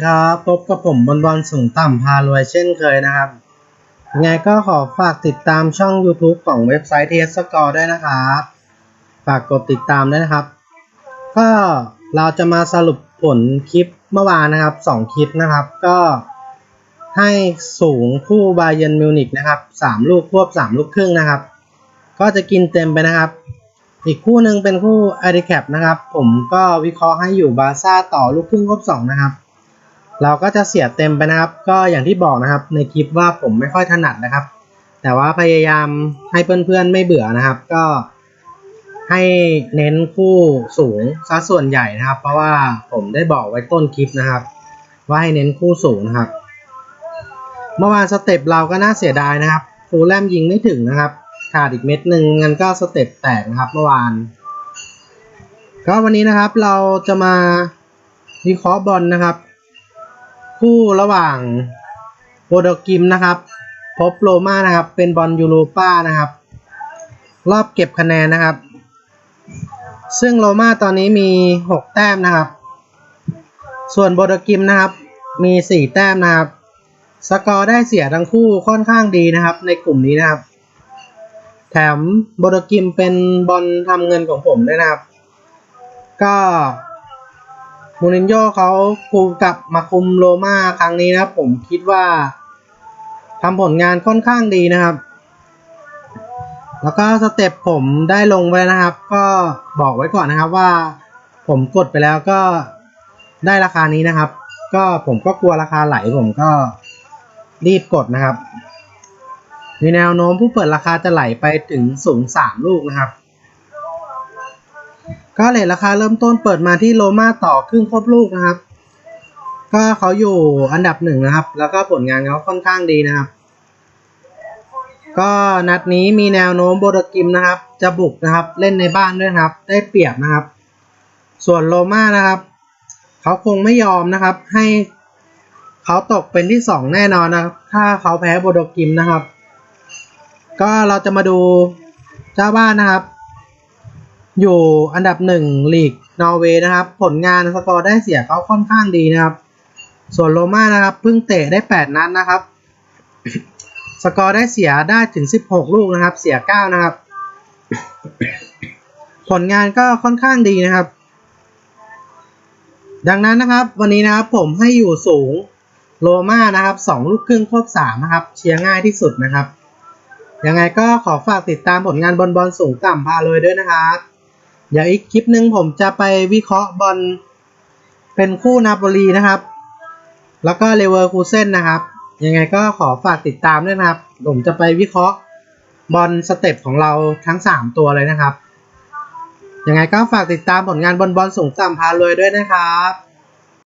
ครับพบกับผมบอลบอลสูงต่ำพารวยเช่นเคยนะครับยังไงก็ขอฝากติดตามช่อง YouTube ของเว็บไซต์ TS Score ด้วยนะครับ ฝากกดติดตามด้วยนะครับ ก็เราจะมาสรุปผลคลิปเมื่อวานนะครับ2คลิปนะครับ ก็ให้สูงคู่บาเย r n m มิวนิกนะครับ3ลูกควบ3ลูกครึ่งนะครับ ก็จะกินเต็มไปนะครับ อีกคู่หนึ่งเป็นคู่ a d i c a p นะครับ ผมก็วิเคราะห์ให้อยู่บาซ่าต่อลูกครึ่งควบ2นะครับ เราก็จะเสียเต็มไปนะครับ ก็อย่างที่บอกนะครับ ในคลิปว่าผมไม่ค่อยถนัดนะครับ แต่ว่าพยายามให้เพื่อนๆไม่เบื่อนะครับ ก็ให้เน้นคู่สูงซะส่วนใหญ่นะครับ เพราะว่าผมได้บอกไว้ต้นคลิปนะครับ ว่าให้เน้นคู่สูงนะครับ เมื่อวานสเต็ปเราก็น่าเสียดายนะครับฟูลแลมยิงไม่ถึงนะครับ ขาดอีกเม็ดหนึ่งงั้นก็สเต็ปแตกนะครับเมื่อวานก็วันนี้นะครับเราจะมาวิเคราะห์บอลนะครับ คู่ระหว่างโบโดกิมนะครับ พบโรม่านะครับ เป็นบอลยูโรป้านะครับ รอบเก็บคะแนนนะครับ ซึ่งโรม่าตอนนี้มี 6 แต้มนะครับ ส่วนโบโดกิมนะครับมี 4 แต้มนะครับ สกอร์ได้เสียทั้งคู่ค่อนข้างดีนะครับ ในกลุ่มนี้นะครับ แถมโบโดกิมเป็นบอลทำเงินของผมด้วยนะครับ ก็ มูรินโญ่เขาคุมกลับมาคุมโรม่าครั้งนี้นะครับ ผมคิดว่าทำผลงานค่อนข้างดีนะครับ แล้วก็สเต็ปผมได้ลงไว้นะครับ ก็บอกไว้ก่อนนะครับว่า ผมกดไปแล้วก็ได้ราคานี้นะครับ ก็ผมก็กลัวราคาไหลผมก็รีบกดนะครับ มีแนวโน้มผู้เปิดราคาจะไหลไปถึงสูงสามลูกนะครับ ก็เลทราคาเริ่มต้นเปิดมาที่โรม่าต่อครึ่งครบลูกนะครับ ก็เขาอยู่อันดับหนึ่งนะครับ แล้วก็ผลงานเขาค่อนข้างดีนะครับ ก็นัดนี้มีแนวโน้มโบโดกิมนะครับ จะบุกนะครับเล่นในบ้านด้วยครับ ได้เปรียบนะครับ ส่วนโรม่านะครับ เขาคงไม่ยอมนะครับ ให้เขาตกเป็นที่สองแน่นอนนะครับ ถ้าเขาแพ้โบโดกิมนะครับ ก็เราจะมาดูเจ้าบ้านนะครับ อยู่อันดับหนึ่งลีกนอร์เวย์นะครับ ผลงานสกอร์ได้เสียเขาค่อนข้างดีนะครับ ส่วนโรม่านะครับเพิ่งเตะได้ 8 นัดนะครับ สกอร์ได้เสียได้ถึง 16 ลูกนะครับ เสีย 9 นะครับ ผลงานก็ค่อนข้างดีนะครับ ดังนั้นนะครับ วันนี้นะครับผมให้อยู่สูงโรม่านะครับ2ลูกครึ่งครบ3นะครับ เชียร์ง่ายที่สุดนะครับยังไงก็ขอฝากติดตามผลงานบอลบอลสูงต่ำพาเลยด้วยนะครับ เดี๋ยวอีกคลิปหนึ่งผมจะไปวิเคราะห์บอลเป็นคู่นาโปลีนะครับ แล้วก็เลเวอร์คูเซนนะครับ ยังไงก็ขอฝากติดตามด้วยนะครับ ผมจะไปวิเคราะห์บอลสเต็ปของเราทั้ง 3 ตัวเลยนะครับ ยังไงก็ฝากติดตามผลงานบอลบอลสูงต่ำพารวยด้วยนะครับ